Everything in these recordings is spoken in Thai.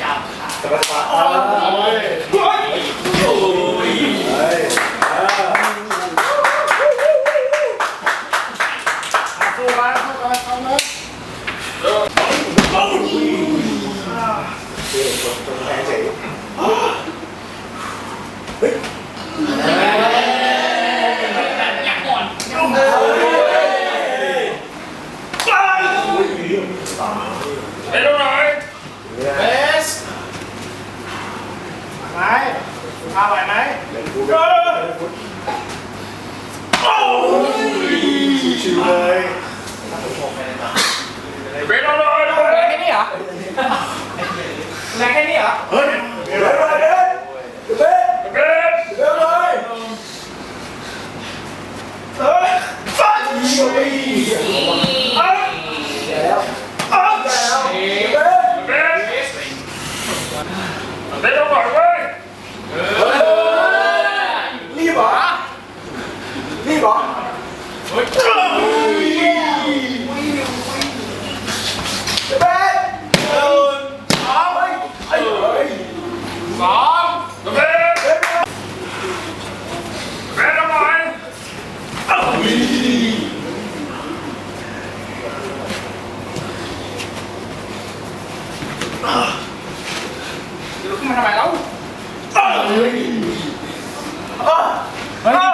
จับขาจับขาโอ้ย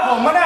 Oh, my God.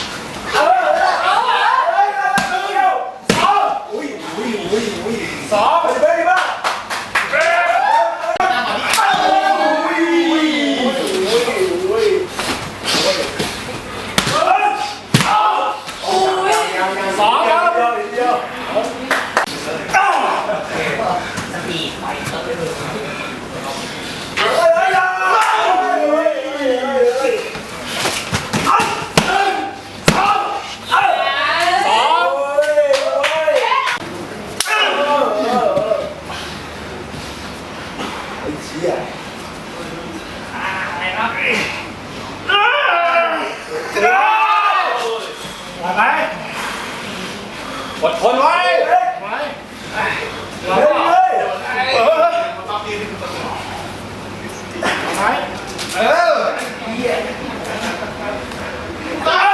ไหมเออเหี้ยตาย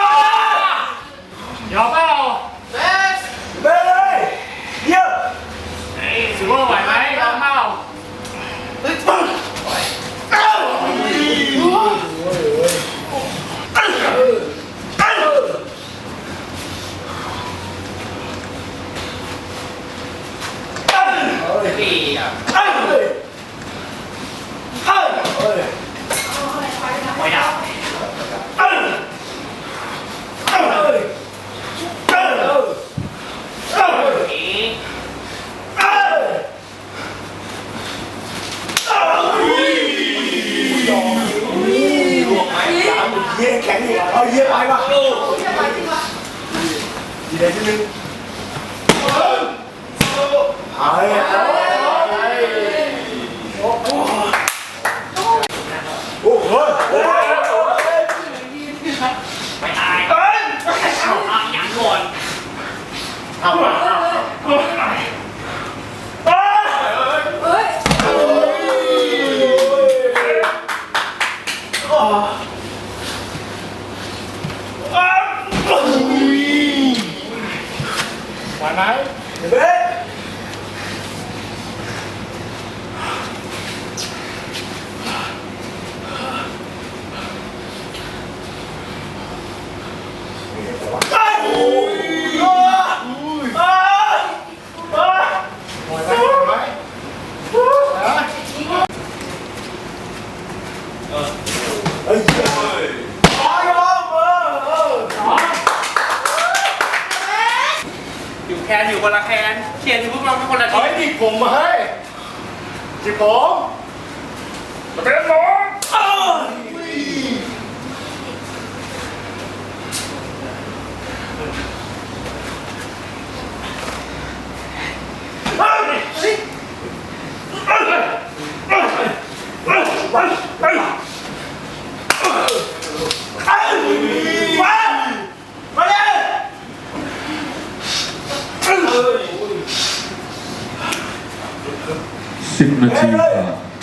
ยอมเปล่าเบสเบสเลยเยี่ยมเฮ้ยถือว่าไหวไหมยอมเปล่าเฮ้ยปึ้งเอ้าปีอ่ะ อ้ยเอ้ยไม่ได้เอ้ยเอ้ยเอ้ยเอ้ยเอ้ยอีกเอ้ยเยี่ยแข็งอีกเอาเยี่ยไปว่ะยีเดที่หนึ่งเอาเลยเอา How much?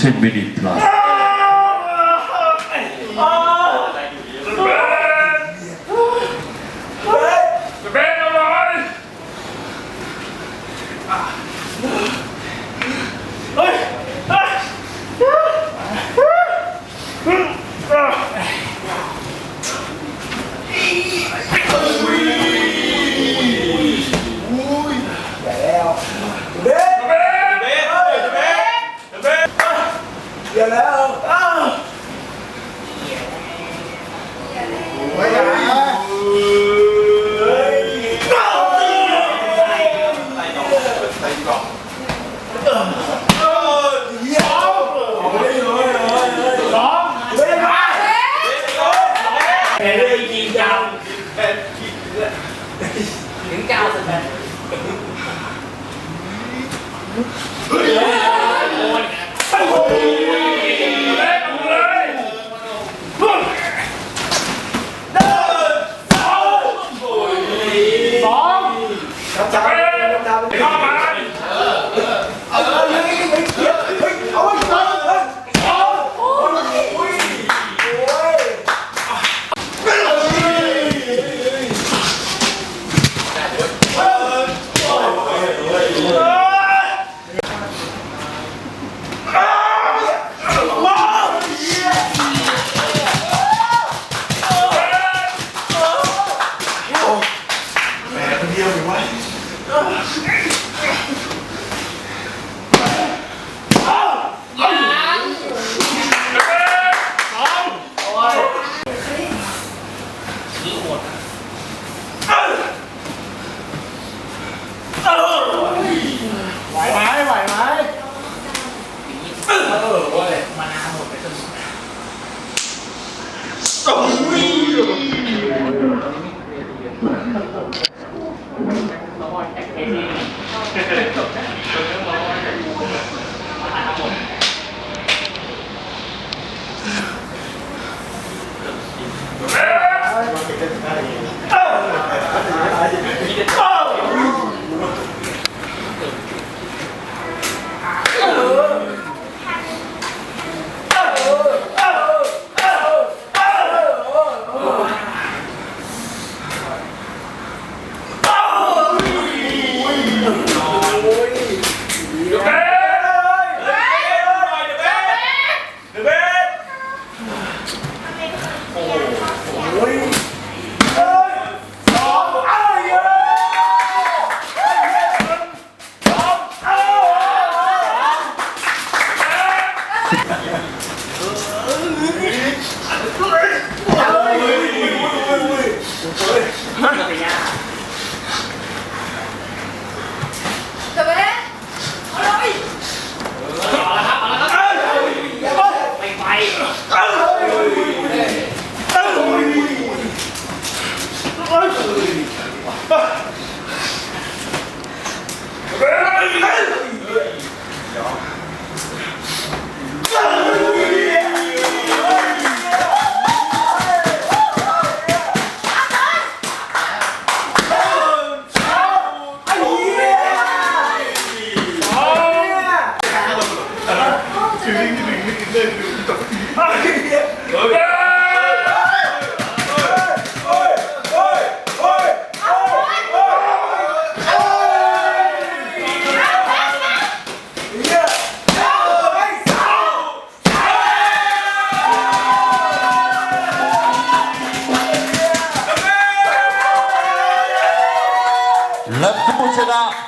10 minutes ผ่ แต่เรื่องยยิงจังถึงเก้าสิบแปด เดียวอยู่วะไหวไหมไหวไหมเออเว้ยมานาหมดไปจนเ 감사합니다.